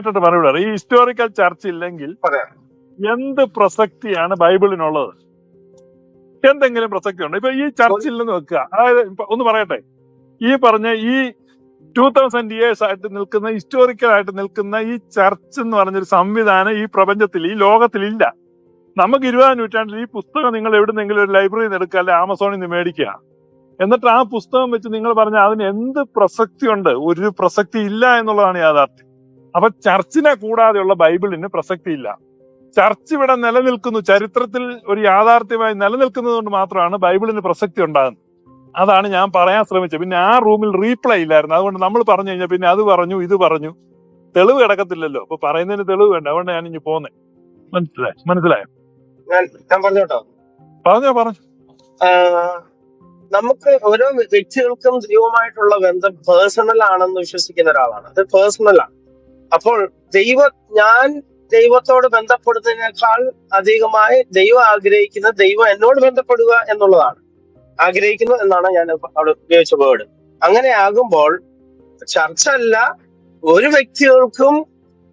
കേട്ടിട്ട് മറുപടി ഈ ഹിസ്റ്റോറിക്കൽ ചർച്ച് ഇല്ലെങ്കിൽ പറയാം എന്ത് പ്രസക്തിയാണ് ബൈബിളിനുള്ളത്? എന്തെങ്കിലും പ്രസക്തി ഉണ്ട് ഇപ്പൊ ഈ ചർച്ചിൽ നിന്ന് വെക്കുക. അതായത് ഒന്ന് പറയട്ടെ. ഈ പറഞ്ഞ ഈ ടൂ തൗസൻഡ് ഇയേഴ്സ് ആയിട്ട് നിൽക്കുന്ന ഹിസ്റ്റോറിക്കൽ ആയിട്ട് നിൽക്കുന്ന ഈ ചർച്ച് എന്ന് പറഞ്ഞൊരു സംവിധാനം ഈ പ്രപഞ്ചത്തിൽ ഈ ലോകത്തിൽ ഇല്ല. നമുക്ക് ഇരുപതാം നൂറ്റാണ്ടിൽ ഈ പുസ്തകം നിങ്ങൾ എവിടുന്നെങ്കിലും ഒരു ലൈബ്രറിയിൽ നിന്ന് എടുക്കുക അല്ലെ ആമസോണിൽ നിന്ന് മേടിക്കുക. എന്നിട്ട് ആ പുസ്തകം വെച്ച് നിങ്ങൾ പറഞ്ഞ അതിന് എന്ത് പ്രസക്തി ഉണ്ട് ഒരു പ്രസക്തി ഇല്ല എന്നുള്ളതാണ് യാഥാർത്ഥ്യം. അപ്പൊ ചർച്ചിനെ കൂടാതെയുള്ള ബൈബിളിന് പ്രസക്തി ഇല്ല ചർച്ച് ഇവിടെ നിലനിൽക്കുന്നു. ചരിത്രത്തിൽ ഒരു യാഥാർത്ഥ്യമായി നിലനിൽക്കുന്നത് കൊണ്ട് മാത്രമാണ് ബൈബിളിന് പ്രസക്തി ഉണ്ടാകുന്നത്. അതാണ് ഞാൻ പറയാൻ ശ്രമിച്ചത്. പിന്നെ ആ റൂമിൽ റീപ്ലൈ ഇല്ലായിരുന്നു. അതുകൊണ്ട് നമ്മൾ പറഞ്ഞു കഴിഞ്ഞാൽ പിന്നെ അത് പറഞ്ഞു ഇത് പറഞ്ഞു. തെളിവ് കിടക്കത്തില്ലല്ലോ. അപ്പൊ പറയുന്നതിന് തെളിവ് വേണ്ട. അതുകൊണ്ട് ഞാൻ ഇനി പോന്നെ. മനസ്സിലായി? മനസ്സിലായോ? ഞാൻ ഞാൻ പറഞ്ഞോട്ടോ പറഞ്ഞോ പറഞ്ഞു. നമുക്ക് ഓരോ വ്യക്തികൾക്കും ദൈവമായിട്ടുള്ള ബന്ധം പേഴ്സണൽ ആണെന്ന് വിശ്വസിക്കുന്ന ഒരാളാണ്. അത് പേഴ്സണൽ ആണ്. അപ്പോൾ ദൈവ ഞാൻ ദൈവത്തോട് ബന്ധപ്പെടുന്നതിനേക്കാൾ അധികമായി ദൈവം ആഗ്രഹിക്കുന്നത് ദൈവം എന്നോട് ബന്ധപ്പെടുക എന്നുള്ളതാണ്. ആഗ്രഹിക്കുന്നു എന്നാണ് ഞാൻ അവിടെ ഉപയോഗിച്ച വേർഡ് അങ്ങനെ ആകുമ്പോൾ ചർച്ച അല്ല ഒരു വ്യക്തികൾക്കും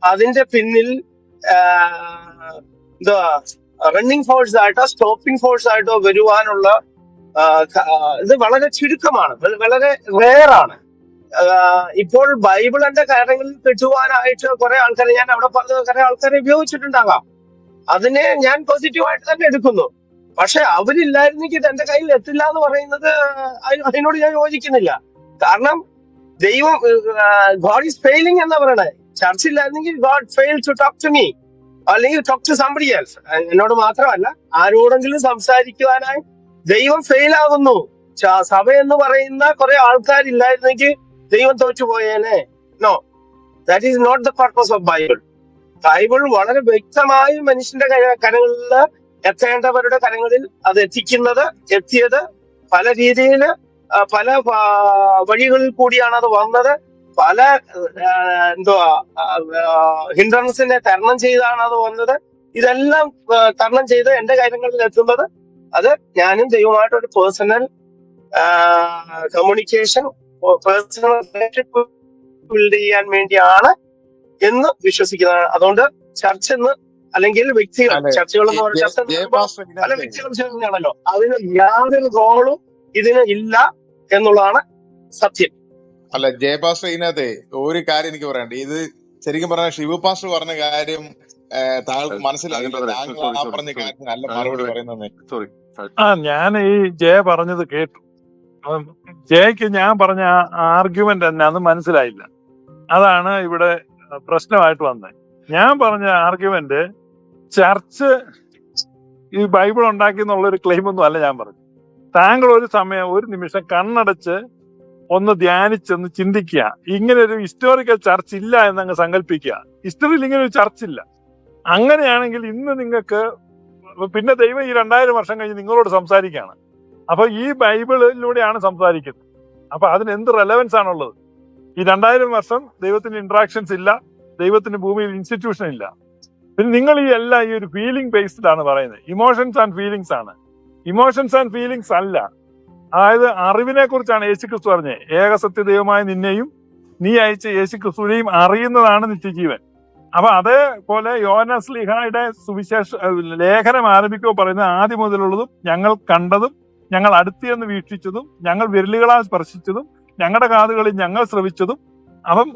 അതിന്റെ പിന്നിൽ എന്തുവാ റണ്ണിങ് ഫോഴ്സ് ആയിട്ടോ സ്റ്റോപ്പിംഗ് ഫോഴ്സ് ആയിട്ടോ വരുവാനുള്ള ഇത് വളരെ ചുരുക്കമാണ് വളരെ വളരെ റേറാണ് ഇപ്പോൾ ബൈബിളിന്റെ കാര്യങ്ങളിൽ കിട്ടുവാനായിട്ട് കുറെ ആൾക്കാരെ ഞാൻ അവിടെ പറഞ്ഞ കുറെ ആൾക്കാരെ ഉപയോഗിച്ചിട്ടുണ്ടാകാം. അതിനെ ഞാൻ പോസിറ്റീവായിട്ട് തന്നെ എടുക്കുന്നു. പക്ഷെ അവരില്ലായിരുന്നെങ്കിൽ ഇത് എന്റെ കയ്യിൽ എത്തില്ല എന്ന് പറയുന്നത് അതിനോട് ഞാൻ യോജിക്കുന്നില്ല. കാരണം ദൈവം ഗോഡ് ഈസ് ഫെയിലിംഗ് എന്നാ പറയണേ. ചർച്ച ഇല്ലായിരുന്നെങ്കിൽ God fail to talk to me അല്ലെങ്കിൽ ടോക്ക് ടു സംബഡി എൽസ് എന്നോട് മാത്രമല്ല ആരോടെങ്കിലും സംസാരിക്കുവാനായി ദൈവം ഫെയിൽ ആകുന്നു സഭ എന്ന് പറയുന്ന കുറെ ആൾക്കാരില്ലായിരുന്നെങ്കിൽ ദൈവം തോറ്റുപോയേനെ no that is not the purpose of Bible Bible വളരെ വ്യക്തമായി മനുഷ്യന്റെ കര- കരങ്ങളിൽ എത്തേണ്ടവരുടെ കരങ്ങളിൽ അത് എത്തിക്കുന്നത് എത്തിയത് പല രീതിയിൽ പല വഴികളിൽ കൂടിയാണ് അത് വന്നത്. പല എന്തോ എന്തുവാ ഹിൻഡ്രൻസിനെ തരണം ചെയ്താണ് അത് വന്നത്. ഇതെല്ലാം തരണം ചെയ്ത് എന്റെ കാര്യങ്ങളിൽ എത്തുന്നത് അത് ഞാനും ദൈവമായിട്ട് ഒരു personal communication personal relationship build ചെയ്യാൻ വേണ്ടിയാണ് എന്ന് വിശ്വസിക്കുന്നതാണ്. അതുകൊണ്ട് ചർച്ച എന്ന് അല്ലെങ്കിൽ വ്യക്തികൾ അല്ലെ ചർച്ചകൾ എന്ന് പറഞ്ഞാണല്ലോ ചർച്ച വ്യക്തികൾ ചേർന്നാണല്ലോ അതിന് യാതൊരു റോളും ഇതിന് ഇല്ല എന്നുള്ളതാണ് സത്യം. അല്ല ജയപാസ്റ്റർ ഇതിനകത്തെ ഒരു കാര്യം എനിക്ക് പറയാനുണ്ട്. ഇത് ശരിക്കും പറഞ്ഞ ശിവ പാസ്റ്റർ പറഞ്ഞ കാര്യം താങ്കൾക്ക് താങ്കൾ സോറി ആ സോറി പറഞ്ഞ സോറി. നല്ല മറുപടി പറയുന്നത് സോറി ആ ഞാൻ ഈ ജയ പറഞ്ഞത് കേട്ടു. ജയക്ക് ഞാൻ പറഞ്ഞ ആർഗ്യുമെന്റ് തന്നെ അത് മനസ്സിലായില്ല. അതാണ് ഇവിടെ പ്രശ്നമായിട്ട് വന്നത് ഞാൻ പറഞ്ഞ ആർഗ്യുമെന്റ് ചർച്ച് ഈ ബൈബിൾ ഉണ്ടാക്കി എന്നുള്ള ഒരു ക്ലെയിം ഒന്നും അല്ല ഞാൻ പറഞ്ഞു താങ്കൾ ഒരു സമയം ഒരു നിമിഷം കണ്ണടച്ച് ഒന്ന് ധ്യാനിച്ചൊന്ന് ചിന്തിക്കുക. ഇങ്ങനെ ഒരു ഹിസ്റ്റോറിക്കൽ ചർച്ച് ഇല്ല എന്ന് അങ്ങ് സങ്കല്പിക്കുക ഹിസ്റ്ററിയിൽ ഇങ്ങനെ ഒരു ചർച്ച് ഇല്ല. അങ്ങനെയാണെങ്കിൽ ഇന്ന് നിങ്ങൾക്ക് പിന്നെ ദൈവം ഈ രണ്ടായിരം വർഷം കഴിഞ്ഞ് നിങ്ങളോട് സംസാരിക്കുകയാണ്. അപ്പൊ ഈ ബൈബിളിലൂടെയാണ് സംസാരിക്കുന്നത്. അപ്പൊ അതിന് എന്ത് റെലവൻസ് ആണുള്ളത്? ഈ രണ്ടായിരം വർഷം ദൈവത്തിന്റെ ഇന്ററാക്ഷൻസ് ഇല്ല ദൈവത്തിന്റെ ഭൂമിയിൽ ഇൻസ്റ്റിറ്റ്യൂഷൻ ഇല്ല. പിന്നെ നിങ്ങൾ ഈ എല്ലാം ഈ ഒരു ഫീലിംഗ് ബേസ്ഡ് ആണ് പറയുന്നത്. ഇമോഷൻസ് ആൻഡ് ഫീലിംഗ്സ് ആണ്. ഇമോഷൻസ് ആൻഡ് ഫീലിങ്സ് അല്ല. അതായത് അറിവിനെ കുറിച്ചാണ് യേശു ക്രിസ്തു പറഞ്ഞത്. ഏകസത്യ ദൈവമായ നിന്നെയും നീ അയച്ച യേശു ക്രിസ്തുവിനെയും അറിയുന്നതാണ് നിത്യജീവൻ. അപ്പൊ അതേപോലെ യോനസ്ലിഹായുടെ സുവിശേഷ ഏഹ് ലേഖനം ആരംഭിക്കുമ്പോൾ പറയുന്നത് ആദ്യം മുതലുള്ളതും ഞങ്ങൾ കണ്ടതും ഞങ്ങൾ അടുത്തിയെന്ന് വീക്ഷിച്ചതും ഞങ്ങൾ വിരലുകളാൽ സ്പർശിച്ചതും ഞങ്ങളുടെ കാതുകളിൽ ഞങ്ങൾ ശ്രവിച്ചതും അപ്പം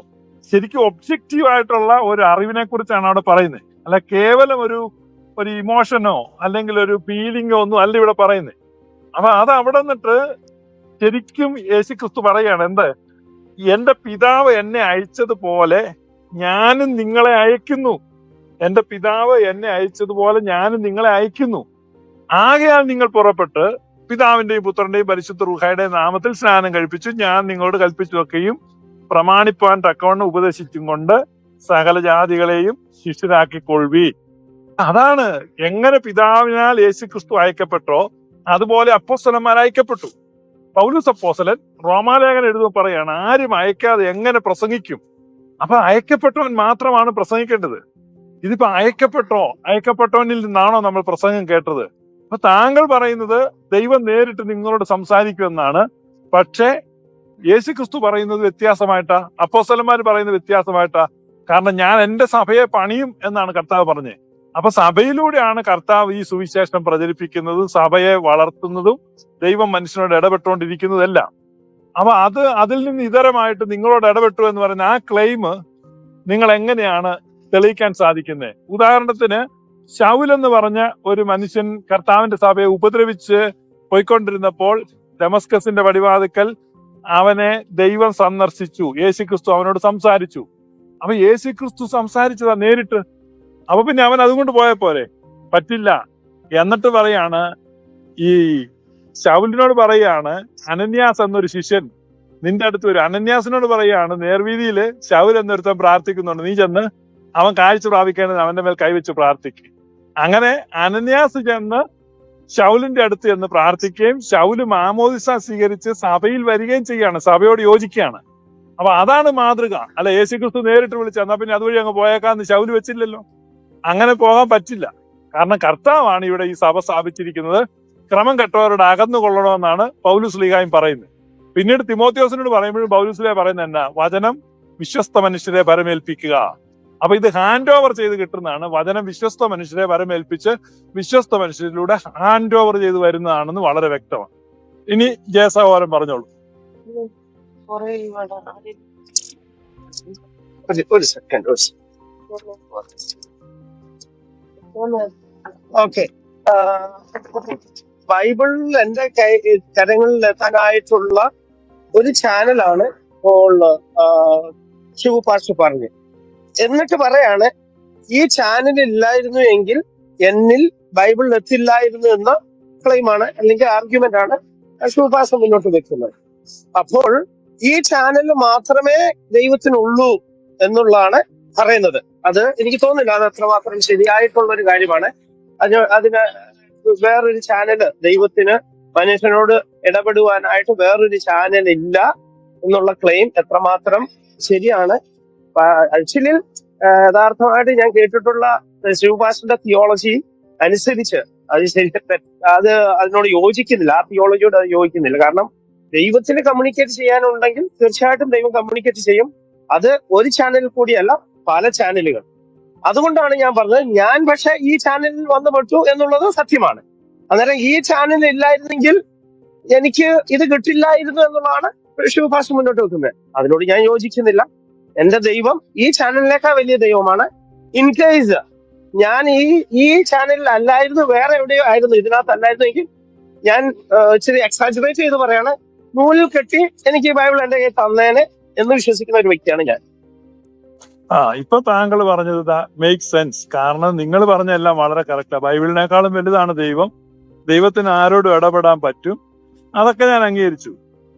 ശരിക്കും ഒബ്ജക്റ്റീവ് ആയിട്ടുള്ള ഒരു അറിവിനെ കുറിച്ചാണ് അവിടെ പറയുന്നത്. അല്ല കേവലം ഒരു ഒരു ഇമോഷനോ അല്ലെങ്കിൽ ഒരു ഫീലിംഗോ ഒന്നും അല്ല ഇവിടെ പറയുന്നത്. അപ്പൊ അത് അവിടെ നിന്നിട്ട് ശരിക്കും യേശു ക്രിസ്തു പറയാണ് എന്ത്? എന്റെ പിതാവ് എന്നെ അയച്ചതുപോലെ ഞാനും നിങ്ങളെ അയക്കുന്നു. എന്റെ പിതാവ് എന്നെ അയച്ചതുപോലെ ഞാനും നിങ്ങളെ അയക്കുന്നു. ആകയാൽ നിങ്ങൾ പുറപ്പെട്ട് പിതാവിന്റെയും പുത്രന്റെയും പരിശുദ്ധ റുഹയുടെ നാമത്തിൽ സ്നാനം കഴിപ്പിച്ചു. ഞാൻ നിങ്ങളോട് കൽപ്പിച്ചതൊക്കെയും പ്രമാണിപ്പാൻ തക്കവണ്ണം ഉപദേശിച്ചും കൊണ്ട് സകല ജാതികളെയും ശിഷ്യരാക്കിക്കൊള്ളി അതാണ് എങ്ങനെ പിതാവിനാൽ യേശു ക്രിസ്തു അയക്കപ്പെട്ടോ അതുപോലെ അപ്പോസ്തലന്മാർ അയക്കപ്പെട്ടു. പൗലൂസ് അപ്പോസ്തലൻ റോമാലേഖനം എഴുതുമ്പോൾ പറയാണ് ആരും അയക്കാതെ എങ്ങനെ പ്രസംഗിക്കും? അപ്പൊ അയക്കപ്പെട്ടവൻ മാത്രമാണ് പ്രസംഗിക്കേണ്ടത്. ഇതിപ്പോ അയക്കപ്പെട്ടോ അയക്കപ്പെട്ടവനിൽ നിന്നാണോ നമ്മൾ പ്രസംഗം കേട്ടത്? അപ്പൊ താങ്കൾ പറയുന്നത് ദൈവം നേരിട്ട് നിങ്ങളോട് സംസാരിക്കുമെന്നാണ്. പക്ഷേ യേശു ക്രിസ്തു പറയുന്നത് വ്യത്യാസമായിട്ടാ അപ്പോസ്തലന്മാർ പറയുന്നത് വ്യത്യാസമായിട്ടാ. കാരണം ഞാൻ എന്റെ സഭയെ പണിയും എന്നാണ് കർത്താവ് പറഞ്ഞത്. അപ്പൊ സഭയിലൂടെയാണ് കർത്താവ് ഈ സുവിശേഷം പ്രചരിപ്പിക്കുന്നതും സഭയെ വളർത്തുന്നതും ദൈവം മനുഷ്യനോട് ഇടപെട്ടുകൊണ്ടിരിക്കുന്നതെല്ലാം. അപ്പൊ അത് അതിൽ നിന്ന് ഇതരമായിട്ട് നിങ്ങളോട് ഇടപെട്ടു എന്ന് പറയുന്ന ആ ക്ലെയിം നിങ്ങൾ എങ്ങനെയാണ് തെളിയിക്കാൻ സാധിക്കുന്നത്? ഉദാഹരണത്തിന് ശൗൽ എന്ന് പറഞ്ഞ ഒരു മനുഷ്യൻ കർത്താവിന്റെ സഭയെ ഉപദ്രവിച്ച് പോയിക്കൊണ്ടിരുന്നപ്പോൾ ഡെമസ്കസിന്റെ പടിവാതിക്കൽ അവനെ ദൈവം സന്ദർശിച്ചു. യേശുക്രിസ്തു അവനോട് സംസാരിച്ചു. അപ്പൊ യേശുക്രിസ്തു സംസാരിച്ചതാ നേരിട്ട്. അപ്പൊ പിന്നെ അവൻ അതുകൊണ്ട് പോയ പോരെ? പറ്റില്ല. എന്നിട്ട് പറയാണ് ഈ ശൗലിനോട് പറയാണ് അനന്യാസ് എന്നൊരു ശിഷ്യൻ നിന്റെ അടുത്ത് ഒരു അനന്യാസിനോട് പറയാണ് നേർവീതിയിൽ ശൗൽ എന്നൊരുത്തൻ പ്രാർത്ഥിക്കുന്നുണ്ട്. നീ ചെന്ന് അവൻ കാഴ്ച പ്രാപിക്കേണ്ടത് അവന്റെ മേൽ കൈവച്ച് പ്രാർത്ഥിക്കും. അങ്ങനെ അനന്യാസ് ചെന്ന് ശൗലിന്റെ അടുത്ത് ചെന്ന് പ്രാർത്ഥിക്കുകയും ശൗൽ മാമോദിസ സ്വീകരിച്ച് സഭയിൽ വരികയും ചെയ്യാണ് സഭയോട് യോജിക്കുകയാണ്. അപ്പൊ അതാണ് മാതൃക. അല്ല യേശുക്രിസ്തു നേരിട്ട് വിളിച്ച എന്നാ പിന്നെ അതുവഴി അങ്ങ് പോയേക്കാന്ന് ശൗൽ വെച്ചില്ലല്ലോ. അങ്ങനെ പോകാൻ പറ്റില്ല. കാരണം കർത്താവാണ് ഇവിടെ ഈ സഭ സ്ഥാപിച്ചിരിക്കുന്നത്. ക്രമം കെട്ടവരോട് അകന്നു കൊള്ളണമെന്നാണ് പൗലുസ് ലീഗായും പറയുന്നത്. പിന്നീട് തിമോത്യോസിനോട് പറയുമ്പോഴും പൗലുസ്ലിയ പറയുന്നത് എന്നാ വചനം വിശ്വസ്ത മനുഷ്യരെ പരമേൽപ്പിക്കുക അപ്പൊ ഇത് ഹാൻഡ് ഓവർ ചെയ്ത് കിട്ടുന്നതാണ്. വചനം വിശ്വസ്ത മനുഷ്യരെ വരമേൽപ്പിച്ച് വിശ്വസ്ത മനുഷ്യരിലൂടെ ഹാൻഡ് ഓവർ ചെയ്ത് വരുന്നതാണെന്ന് വളരെ വ്യക്തമാണ്. ഇനി ജയസഹോരം പറഞ്ഞോളൂ. ഒരു ഒരു സെക്കൻഡ് ഒരു ഓക്കെ. ബൈബിളിൽ എന്റെ കൈ കരങ്ങളിൽ എത്താനായിട്ടുള്ള ഒരു ചാനലാണ് ഇപ്പോൾ ആ, ശിവ പാഷ പറഞ്ഞത്. എന്നിട്ട് പറയാണ്. ഈ ചാനൽ ഇല്ലായിരുന്നു എങ്കിൽ എന്നിൽ ബൈബിൾ എത്തില്ലായിരുന്നു എന്ന ക്ലെയിമാണ് അല്ലെങ്കിൽ ആർഗ്യുമെന്റ് ആണ് ശിവപാസ മുന്നോട്ട് വെക്കുന്നത്. അപ്പോൾ ഈ ചാനൽ മാത്രമേ ദൈവത്തിനുള്ളൂ എന്നുള്ളതാണ് പറയുന്നത്. അത് എനിക്ക് തോന്നുന്നില്ല അത് അത്രമാത്രം ശരിയായിട്ടുള്ള ഒരു കാര്യമാണ്. അതിന് അതിന് വേറൊരു ചാനൽ ദൈവത്തിന് മനുഷ്യനോട് ഇടപെടുവാനായിട്ട് വേറൊരു ചാനൽ ഇല്ല എന്നുള്ള ക്ലെയിം എത്രമാത്രം ശരിയാണ് ആക്ച്വലി യഥാർത്ഥമായിട്ട് ഞാൻ കേട്ടിട്ടുള്ള ശിവഭാഷന്റെ തിയോളജി അനുസരിച്ച് അത് ശരി അത് അതിനോട് യോജിക്കുന്നില്ല. ആ തിയോളജിയോട് അത് യോജിക്കുന്നില്ല. കാരണം ദൈവത്തിന് കമ്മ്യൂണിക്കേറ്റ് ചെയ്യാനുണ്ടെങ്കിൽ തീർച്ചയായിട്ടും ദൈവം കമ്മ്യൂണിക്കേറ്റ് ചെയ്യും. അത് ഒരു ചാനലിൽ കൂടിയല്ല പല ചാനലുകൾ അതുകൊണ്ടാണ് ഞാൻ പറഞ്ഞത് ഞാൻ പക്ഷെ ഈ ചാനലിൽ വന്നു പെട്ടു എന്നുള്ളത് സത്യമാണ്. അന്നേരം ഈ ചാനൽ ഇല്ലായിരുന്നെങ്കിൽ എനിക്ക് ഇത് കിട്ടില്ലായിരുന്നു എന്നുള്ളതാണ് ശിവഭാഷ മുന്നോട്ട് വെക്കുന്നത്. അതിനോട് ഞാൻ യോജിക്കുന്നില്ല. എന്റെ ദൈവം ഈ ചാനലിനേക്കാൾ വലിയ ദൈവമാണ്. ഇൻ കേസ് ഞാൻ ഈ ഈ ചാനലിൽ അല്ലായിരുന്നു വേറെ എവിടെയോ ആയിരുന്നു ഇതിനകത്ത് അല്ലായിരുന്നു എനിക്ക് ഞാൻ ഇച്ചിരി എക്സാജറേറ്റ് ചെയ്ത് പറയാണ്. നൂലിൽ കെട്ടി എനിക്ക് ഈ ബൈബിൾ എന്റെ കയ്യിൽ തന്നേനെ എന്ന് വിശ്വസിക്കുന്ന ഒരു വ്യക്തിയാണ് ഞാൻ. ആ ഇപ്പൊ താങ്കൾ പറഞ്ഞത് മേക്ക് സെൻസ് കാരണം നിങ്ങൾ പറഞ്ഞ എല്ലാം വളരെ കറക്റ്റാ ബൈബിളിനേക്കാളും വലുതാണ് ദൈവം. ദൈവത്തിന് ആരോടും ഇടപെടാൻ പറ്റും. അതൊക്കെ ഞാൻ അംഗീകരിച്ചു.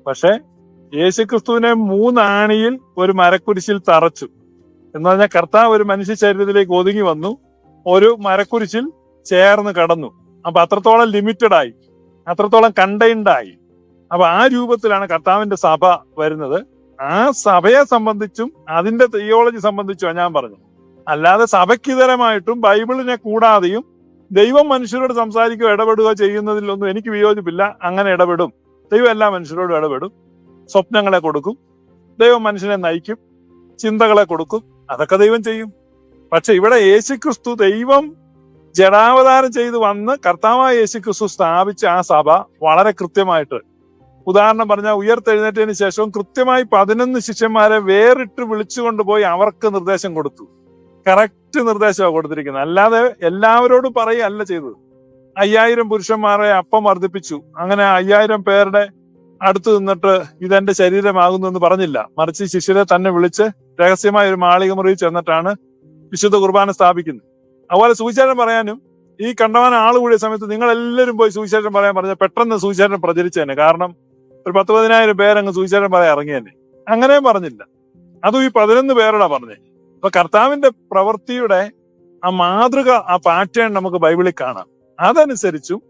പക്ഷെ യേശുക്രിസ്തുവിനെ മൂന്നാണിയിൽ ഒരു മരക്കുരിശിൽ തറച്ചു. എന്ന് പറഞ്ഞാൽ കർത്താവ് ഒരു മനുഷ്യ ശരീരത്തിലേക്ക് ഒതുങ്ങി വന്നു ഒരു മരക്കുരിശിൽ ചേർന്ന് കടന്നു. അപ്പൊ അത്രത്തോളം ലിമിറ്റഡ് ആയി അത്രത്തോളം കണ്ടെയ്ൻഡ് ആയി. അപ്പൊ ആ രൂപത്തിലാണ് കർത്താവിന്റെ സഭ വരുന്നത്. ആ സഭയെ സംബന്ധിച്ചും അതിന്റെ തിയോളജി സംബന്ധിച്ചും ഞാൻ പറഞ്ഞു. അല്ലാതെ സഭയ്ക്കിതരമായിട്ടും ബൈബിളിനെ കൂടാതെയും ദൈവം മനുഷ്യരോട് സംസാരിക്കുകയോ ഇടപെടുകയോ ചെയ്യുന്നതിലൊന്നും എനിക്ക് വിയോജിപ്പില്ല. അങ്ങനെ ഇടപെടും. ദൈവം എല്ലാ മനുഷ്യരോടും ഇടപെടും. സ്വപ്നങ്ങളെ കൊടുക്കും. ദൈവം മനുഷ്യനെ നയിക്കും. ചിന്തകളെ കൊടുക്കും. അതൊക്കെ ദൈവം ചെയ്യും. പക്ഷെ ഇവിടെ യേശുക്രിസ്തു ദൈവം ജഡാവതാരം ചെയ്ത് വന്ന് കർത്താവായ യേശുക്രിസ്തു സ്ഥാപിച്ച ആ സഭ വളരെ കൃത്യമായിട്ട്. ഉദാഹരണം പറഞ്ഞാൽ ഉയർത്തെഴുന്നേറ്റതിന് ശേഷം കൃത്യമായി പതിനൊന്ന് ശിഷ്യന്മാരെ വേറിട്ട് വിളിച്ചുകൊണ്ട് പോയി അവർക്ക് നിർദ്ദേശം കൊടുത്തു. കറക്റ്റ് നിർദ്ദേശമാണ് കൊടുത്തിരിക്കുന്നത്. അല്ലാതെ എല്ലാവരോടും പറയുകയല്ല ചെയ്തത്. അയ്യായിരം പുരുഷന്മാരെ അപ്പം വർദ്ധിപ്പിച്ചു. അങ്ങനെ അയ്യായിരം പേരുടെ അടുത്ത് നിന്നിട്ട് ഇതെന്റെ ശരീരമാകുന്നു എന്ന് പറഞ്ഞില്ല. മറിച്ച് ശിഷ്യരെ തന്നെ വിളിച്ച് രഹസ്യമായ ഒരു മാളിക മുറിയിൽ ചെന്നിട്ടാണ് വിശുദ്ധ കുർബാന സ്ഥാപിക്കുന്നത്. അതുപോലെ സുവിശേഷം പറയാനും ഈ കണ്ടവാൻ ആൾ കൂടിയ സമയത്ത് നിങ്ങൾ എല്ലാവരും പോയി സുവിശേഷം പറയാൻ പറഞ്ഞ പെട്ടെന്ന് സുവിശേഷം പ്രചരിച്ചേനെ. കാരണം ഒരു പത്ത് പതിനായിരം പേരങ്ങ് സുവിശേഷം പറയാൻ ഇറങ്ങിയേനെ. അങ്ങനെയും പറഞ്ഞില്ല. അതും ഈ പതിനൊന്ന് പേരോടാ പറഞ്ഞേ. അപ്പൊ കർത്താവിന്റെ പ്രവൃത്തിയുടെ ആ മാതൃക ആ പാറ്റേൺ നമുക്ക് ബൈബിളിൽ കാണാം. അതനുസരിച്ചും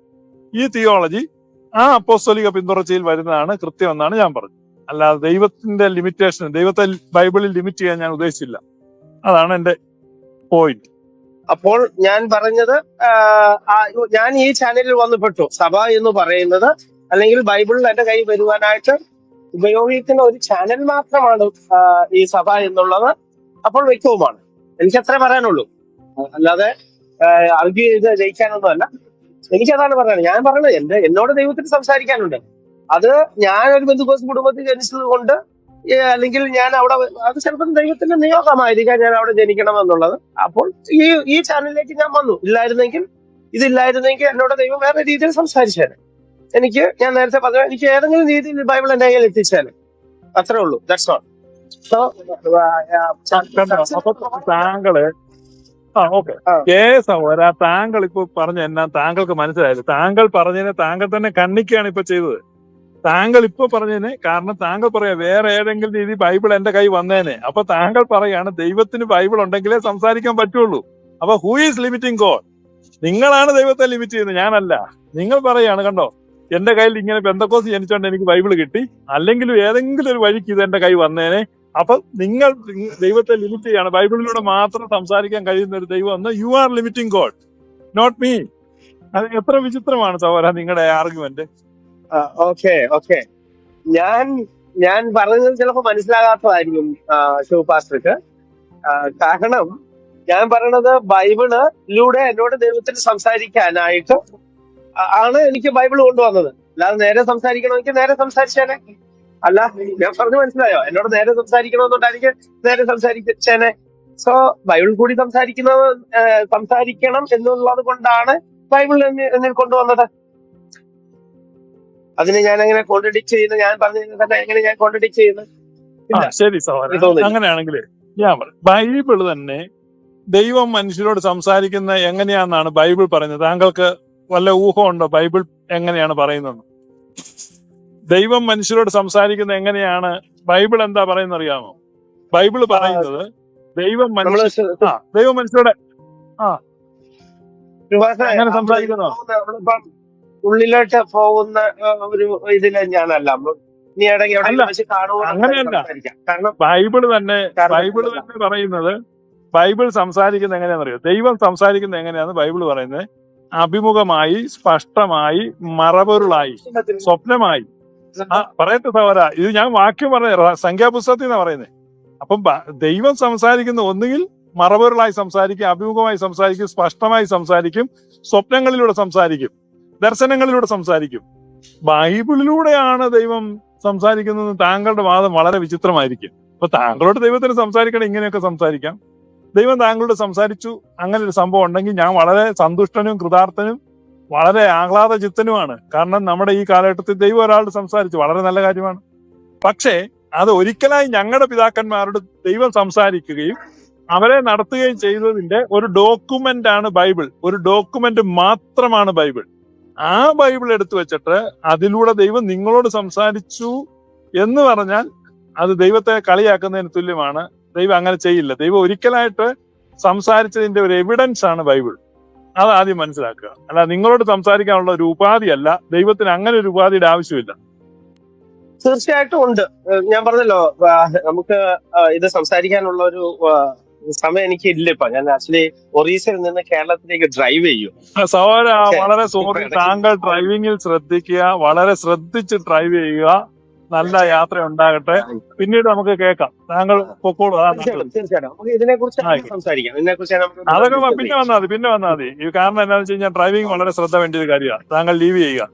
ഈ തിയോളജി ആ അപ്പോസ്തോലിക പിന്തുടർച്ചയിൽ വരുന്നതാണ് കൃത്യം എന്നാണ് ഞാൻ പറഞ്ഞത്. അല്ലാതെ ദൈവത്തിന്റെ ലിമിറ്റേഷൻ ദൈവത്തെ ബൈബിളിൽ ലിമിറ്റ് ചെയ്യാൻ ഞാൻ ഉദ്ദേശിച്ചില്ല. അതാണ് എന്റെ പോയിന്റ് അപ്പോൾ ഞാൻ പറഞ്ഞത് ഞാൻ ഈ ചാനലിൽ വന്നപ്പെട്ടു സഭ എന്ന് പറയുന്നത് അല്ലെങ്കിൽ ബൈബിളിൽ എന്റെ കൈ വരുവാനായിട്ട് ഉപയോഗിക്കുന്ന ഒരു ചാനൽ മാത്രമാണ് ഈ സഭ എന്നുള്ളത് അപ്പോൾ വ്യക്തവുമാണ്. എനിക്ക് അത്രേ പറയാനുള്ളൂ. അല്ലാതെ ആർഗ്യൂ ചെയ്ത് ജയിക്കാനൊന്നും അല്ല എനിക്കതാണ് പറയുന്നത് ഞാൻ പറയുന്നത് എന്റെ എന്നോട് ദൈവത്തിന് സംസാരിക്കാനുണ്ട്. അത് ഞാൻ ഒരു ബന്ധുക്കോസ് കുടുംബത്തിൽ ജനിച്ചത് കൊണ്ട് അല്ലെങ്കിൽ ഞാൻ അവിടെ അത് ചിലപ്പോൾ ദൈവത്തിന്റെ നിയോഗമായിരിക്കാം ഞാൻ അവിടെ ജനിക്കണം എന്നുള്ളത് അപ്പോൾ ഈ ഈ ചാനലിലേക്ക് ഞാൻ വന്നു. ഇല്ലായിരുന്നെങ്കിൽ ഇതില്ലായിരുന്നെങ്കിൽ എന്നോട് ദൈവം വേറെ രീതിയിൽ സംസാരിച്ചേനെ. എനിക്ക് ഞാൻ നേരത്തെ പറഞ്ഞു എനിക്ക് ഏതെങ്കിലും രീതിയിൽ ബൈബിൾ എന്റെ കയ്യിൽ എത്തിച്ചേനെ. അത്രേ ഉള്ളൂ. ദാറ്റ്സ് ഓൾ സോ താങ്കൾ ആ ഓക്കെ. ഏ സഹോദര താങ്കൾ ഇപ്പൊ പറഞ്ഞ എന്നാ താങ്കൾക്ക് മനസ്സിലായത് താങ്കൾ പറഞ്ഞതിനെ താങ്കൾ തന്നെ കണ്ണിക്കാണ് ഇപ്പൊ ചെയ്തത്. താങ്കൾ ഇപ്പൊ പറഞ്ഞതിനെ കാരണം താങ്കൾ പറയാ വേറെ ഏതെങ്കിലും രീതി ബൈബിൾ എന്റെ കൈ വന്നേനെ. അപ്പൊ താങ്കൾ പറയാണ് ദൈവത്തിന് ബൈബിൾ ഉണ്ടെങ്കിലേ സംസാരിക്കാൻ പറ്റുള്ളൂ. അപ്പൊ ഹൂ ഈസ് ലിമിറ്റിംഗ് ഗോഡ് നിങ്ങളാണ് ദൈവത്തെ ലിമിറ്റ് ചെയ്യുന്നത് ഞാനല്ല. നിങ്ങൾ പറയാണ് കണ്ടോ എന്റെ കയ്യിൽ ഇങ്ങനെ ബന്ധക്കോസ് ജനിച്ചോണ്ട് എനിക്ക് ബൈബിൾ കിട്ടി. അല്ലെങ്കിലും ഏതെങ്കിലും ഒരു വഴിക്ക് ഇത് എന്റെ കൈ വന്നേനെ. അപ്പൊ നിങ്ങൾ ദൈവത്തെ ലിമിറ്റ് ചെയ്യാണ്. ബൈബിളിലൂടെ മാത്രം സംസാരിക്കാൻ കഴിയുന്ന ഒരു ദൈവം എന്ന് you are limiting God not me അത് എത്ര വിചിത്രമാണ് സഹോദര നിങ്ങളുടെ ആർഗ്യുമെന്റ് ഓക്കെ ഓക്കെ ഞാൻ ഞാൻ പറയുന്നത് ചിലപ്പോൾ മനസ്സിലാകാത്തതായിരിക്കും ശിവപാസ്റ്റർക്ക് പാസ്റ്റർക്ക്. കാരണം ഞാൻ പറയണത് ബൈബിളിലൂടെ എന്നോട് ദൈവത്തിന് സംസാരിക്കാനായിട്ട് ആണ് എനിക്ക് ബൈബിൾ കൊണ്ടുവന്നത്. അല്ലാതെ നേരെ സംസാരിക്കണമെങ്കിൽ നേരെ സംസാരിച്ചേനെ അല്ല ഞാൻ പറഞ്ഞു മനസ്സിലായോ? എന്നോട് നേരെ സംസാരിക്കണമെന്നുണ്ടായിരിക്കും നേരെ സംസാരിച്ചേനെ സോ ബൈബിൾ കൂടി സംസാരിക്കുന്ന സംസാരിക്കണം എന്നുള്ളത് കൊണ്ടാണ് ബൈബിൾ എന്നി- എന്നിൽ കൊണ്ടുവന്നത്. അതിനെ ഞാൻ എങ്ങനെ കോൺട്രഡിക്ട് ചെയ്യുന്നു. ഞാൻ പറഞ്ഞതിനെ തന്നെ എങ്ങനെ ഞാൻ കോൺട്രഡിക്ട് ചെയ്യുന്നു? ശരി സഹോദരൻ. അങ്ങനെയാണെങ്കിൽ ഞാൻ ബൈബിൾ തന്നെ ദൈവം മനുഷ്യരോട് സംസാരിക്കുന്ന എങ്ങനെയാണെന്നാണ് ബൈബിൾ പറയുന്നത്. താങ്കൾക്ക് വല്ല ഊഹമുണ്ടോ ബൈബിൾ എങ്ങനെയാണ് പറയുന്നത് ദൈവം മനുഷ്യരോട് സംസാരിക്കുന്ന എങ്ങനെയാണ്? ബൈബിൾ എന്താ പറയുന്നത് അറിയാമോ? ബൈബിൾ പറയുന്നത് ദൈവം മനുഷ്യ ദൈവം മനുഷ്യരോട് ആ. നമ്മൾ സംസാരിക്കുന്നോ? ഉള്ളിലോട്ട് പോകുന്ന ഒരു ഇതിൽ ഞാനല്ല. അങ്ങനെയല്ല. ബൈബിൾ തന്നെ ബൈബിൾ തന്നെ പറയുന്നത് ബൈബിൾ സംസാരിക്കുന്നത് എങ്ങനെയാണെന്നറിയോ? ദൈവം സംസാരിക്കുന്നത് എങ്ങനെയാന്ന് ബൈബിൾ പറയുന്നത് അഭിമുഖമായി സ്പഷ്ടമായി മറപൊരുളായി സ്വപ്നമായി. ആ പറയട്ടെ സഹോദര ഇത് ഞാൻ വാക്യം പറഞ്ഞ സംഖ്യാപുസ്തകത്തിൽ നിന്നാണ് പറയുന്നത് അപ്പം ദൈവം സംസാരിക്കുന്ന ഒന്നുകിൽ മറവരുളായി സംസാരിക്കും അഭിമുഖമായി സംസാരിക്കും സ്പഷ്ടമായി സംസാരിക്കും സ്വപ്നങ്ങളിലൂടെ സംസാരിക്കും ദർശനങ്ങളിലൂടെ സംസാരിക്കും. ബൈബിളിലൂടെയാണ് ദൈവം സംസാരിക്കുന്നത്. താങ്കളുടെ വാദം വളരെ വിചിത്രമായിരിക്കും. അപ്പൊ താങ്കളോട് ദൈവത്തിന് സംസാരിക്കണം ഇങ്ങനെയൊക്കെ സംസാരിക്കാം. ദൈവം താങ്കളോട് സംസാരിച്ചു അങ്ങനെ ഒരു സംഭവം ഉണ്ടെങ്കിൽ ഞാൻ വളരെ സന്തുഷ്ടനും കൃതാർത്ഥനും വളരെ ആഹ്ലാദ ചിത്തനുമാണ്. കാരണം നമ്മുടെ ഈ കാലഘട്ടത്തിൽ ദൈവം ഒരാളോട് സംസാരിച്ചു. വളരെ നല്ല കാര്യമാണ്. പക്ഷേ അത് ഒരിക്കലായി ഞങ്ങളുടെ പിതാക്കന്മാരോട് ദൈവം സംസാരിക്കുകയും അവരെ നടത്തുകയും ചെയ്തതിന്റെ ഒരു ഡോക്യുമെന്റ് ആണ് ബൈബിൾ. ഒരു ഡോക്യുമെന്റ് മാത്രമാണ് ബൈബിൾ. ആ ബൈബിൾ എടുത്തു വെച്ചിട്ട് അതിലൂടെ ദൈവം നിങ്ങളോട് സംസാരിച്ചു എന്ന് പറഞ്ഞാൽ അത് ദൈവത്തെ കളിയാക്കുന്നതിന് തുല്യമാണ്. ദൈവം അങ്ങനെ ചെയ്യില്ല. ദൈവം ഒരിക്കലായിട്ട് സംസാരിച്ചതിന്റെ ഒരു എവിഡൻസ് ആണ് ബൈബിൾ. അത് ആദ്യം മനസ്സിലാക്കുക. അല്ല നിങ്ങളോട് സംസാരിക്കാനുള്ള ഒരു ഉപാധിയല്ല ദൈവത്തിന് അങ്ങനെ ഒരു ഉപാധിയുടെ ആവശ്യമില്ല. തീർച്ചയായിട്ടും ഉണ്ട്. ഞാൻ പറഞ്ഞല്ലോ നമുക്ക് ഇത് സംസാരിക്കാനുള്ള ഒരു സമയം എനിക്ക് ഇല്ല ഇപ്പൊ. ഞാൻ ആക്ച്വലി ഒറീസയിൽ നിന്ന് കേരളത്തിലേക്ക് ഡ്രൈവ് ചെയ്യും. സഹോദര വളരെ സോറി താങ്കൾ ഡ്രൈവിംഗിൽ ശ്രദ്ധിക്കുക വളരെ ശ്രദ്ധിച്ച് ഡ്രൈവ് ചെയ്യുക. നല്ല യാത്ര ഉണ്ടാകട്ടെ. പിന്നീട് നമുക്ക് കേൾക്കാം. താങ്കൾ പൊക്കോളൂ. അതൊക്കെ പിന്നെ വന്നാൽ മതി പിന്നെ വന്നാൽ മതി. ഈ കാരണം എന്താണെന്ന് വെച്ച് കഴിഞ്ഞാൽ ഡ്രൈവിംഗ് വളരെ ശ്രദ്ധ വേണ്ടിയ ഒരു കാര്യമാണ്. താങ്കൾ ലീവ് ചെയ്യുക.